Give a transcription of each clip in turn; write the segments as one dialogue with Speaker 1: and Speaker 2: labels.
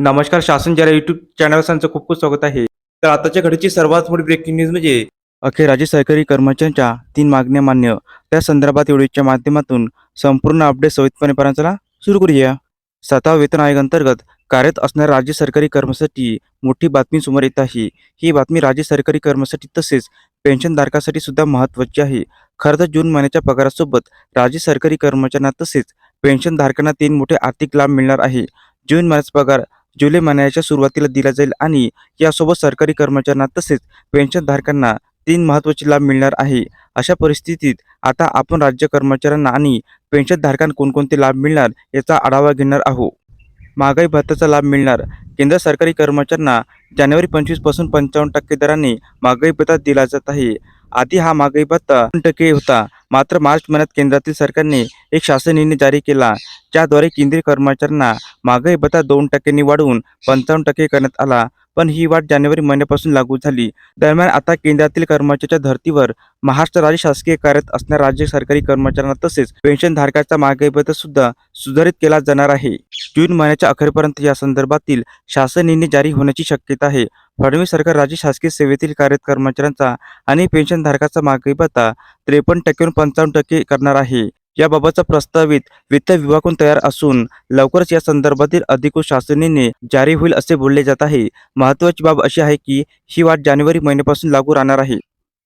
Speaker 1: नमस्कार शासन जरा युट्यूब चॅनलसांचं खूप खूप स्वागत आहे. तर आताच्या घडीची सर्वात मोठी ब्रेकिंग न्यूज म्हणजे अखेर राज्य सरकारी कर्मचाऱ्यांच्या तीन मागण्या मान्य. त्या संदर्भात व्हिडिओच्या माध्यमातून संपूर्ण अपडेट सविस्तरपणे पाहण्याला सुरू करूया. सातवा वेतन आयोगांतर्गत कार्यरत असणाऱ्या राज्य सरकारी कर्मचाऱ्यांसाठी मोठी बातमी समोर येत आहे. ही बातमी राज्य सरकारी कर्मचारी तसेच पेन्शनधारकासाठी सुद्धा महत्त्वाची आहे. खरं तर जून महिन्याच्या पगारासोबत राज्य सरकारी कर्मचाऱ्यांना तसेच पेन्शनधारकांना तीन मोठे आर्थिक लाभ मिळणार आहे. जून महिन्याचा पगार जुलै महिन्याच्या सुरुवातीला दिला जाईल आणि यासोबत सरकारी कर्मचाऱ्यांना तसेच पेन्शनधारकांना तीन महत्त्वाचे लाभ मिळणार आहे. अशा परिस्थितीत आता आपण राज्य कर्मचाऱ्यांना आणि पेन्शनधारकांना कोणकोणते लाभ मिळणार याचा आढावा घेणार आहोत. महागाई भत्त्याचा लाभ मिळणार. केंद्र सरकारी कर्मचाऱ्यांना जानेवारी पंचवीसपासून पंचावन्न टक्के दराने महागाई भत्ता दिला जात आहे. आधी हा महागाई भत्ता दोन टक्के होता. मात्र मार्च महिन्यात केंद्रातील सरकारने एक शासन निर्णय जारी केला ज्याद्वारे केंद्रीय कर्मचाऱ्यांना महागाई भत्ता दोन टक्क्यांनी वाढवून पंचावन्न टक्के करण्यात आला. पण ही वाढ जानेवारी महिन्यापासून लागू झाली. दरम्यान आता केंद्रातील कर्मचाऱ्याच्या धर्तीवर महाराष्ट्र राज्य शासकीय कार्यरत असणाऱ्या राज्य सरकारी कर्मचाऱ्यांना तसेच पेन्शनधारकाचा धारकाचा भत्ता सुद्धा सुधारित केला जाणार आहे. जून महिन्याच्या अखेरपर्यंत या संदर्भातील शासन निर्णय जारी होण्याची शक्यता आहे. फडणवीस सरकार राज्य शासकीय सेवेतील कार्यरत कर्मचाऱ्यांचा आणि पेन्शनधारकाचा महागाई भत्ता त्रेपन्न टक्क्यावरून पंचावन्न टक्के करणार आहे. याबाबतचा प्रस्तावित वित्त विभागून तयार असून लवकरच या संदर्भातील अधिकृत शासनेने जारी होईल असे बोलले जात आहे. महत्वाची बाब अशी आहे की ही वाढ जानेवारी महिन्यापासून लागू राहणार आहे.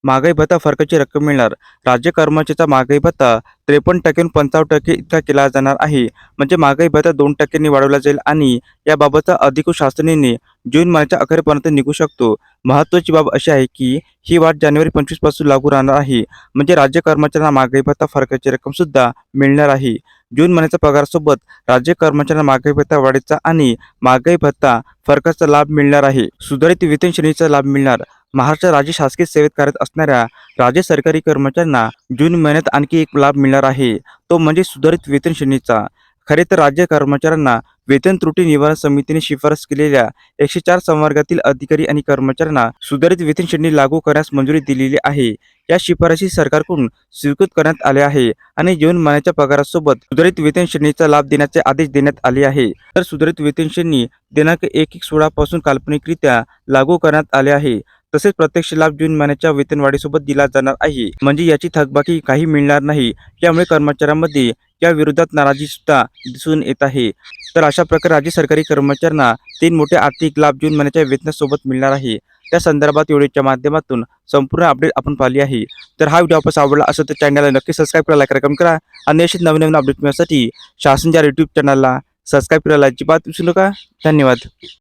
Speaker 1: महागाई भत्ता फरकाची रक्कम मिळणार. राज्य कर्मचाऱ्याचा महागाई भत्ता त्रेपन्न टक्क्याहून पंचावन्न टक्के इतका केला जाणार आहे. म्हणजे महागाई भत्ता दोन टक्क्यांनी वाढवला जाईल आणि याबाबतचा अधिकृत शासनाने जून महिन्याच्या अखेरपर्यंत निघू शकतो. महत्त्वाची बाब अशी आहे की ही वाढ जानेवारी पंचवीसपासून लागू राहणार आहे. म्हणजे राज्य कर्मचाऱ्यांना महागाई भत्ता फरकाची रक्कम सुद्धा मिळणार आहे. जून महिन्याच्या पगारासोबत राज्य कर्मचाऱ्यांना महागाई भत्ता वाढीचा आणि महागाई भत्ता फरकाचा लाभ मिळणार आहे. सुधारित वेतन श्रेणीचा लाभ मिळणार. महाराष्ट्र राज्य शासकीय सेवेत कार्यरत असणाऱ्या राज्य सरकारी कर्मचाऱ्यांना जून महिन्यात आणखी एक लाभ मिळणार आहे. तो म्हणजे सुधारित वेतन श्रेणीचा. खरे तर राज्य कर्मचाऱ्यांना वेतन त्रुटी निवारण समितीने शिफारस केलेल्या एकशे चार संवर्गातील अधिकारी आणि कर्मचाऱ्यांना सुधारित वेतन श्रेणी लागू करण्यास मंजुरी दिलेली आहे. या शिफारसी सरकारकडून स्वीकृत करण्यात आल्या आहे आणि जून महिन्याच्या पगारासोबत सुधारित वेतन श्रेणीचा लाभ देण्याचे आदेश देण्यात आले आहे. तर सुधारित वेतन श्रेणी दिनांक एक एक सोळा पासून काल्पनिकरित्या लागू करण्यात आले आहे. तसेच प्रत्यक्ष लाभ जून महिन्याच्या वेतनवाढीसोबत दिला जाणार आहे. म्हणजे याची थकबाकी काही मिळणार नाही. त्यामुळे कर्मचाऱ्यांमध्ये या विरोधात नाराजी सुद्धा दिसून येत आहे. तर अशा प्रकारे राज्य सरकारी कर्मचाऱ्यांना तीन मोठे आर्थिक लाभ जून महिन्याच्या वेतनासोबत मिळणार आहे. त्या संदर्भात व्हिडिओच्या माध्यमातून संपूर्ण अपडेट आपण पाहिली आहे. तर हा व्हिडिओ आपण आवडला असेल तर चॅनलला नक्की सबस्क्राईब करा लाईक करा करा. आणि अशीच नवीन नवीन अपडेट मिळण्यासाठी शासनच्या यूट्यूब चॅनलला सबस्क्राईब करायला अजिबात विसरू नका. धन्यवाद.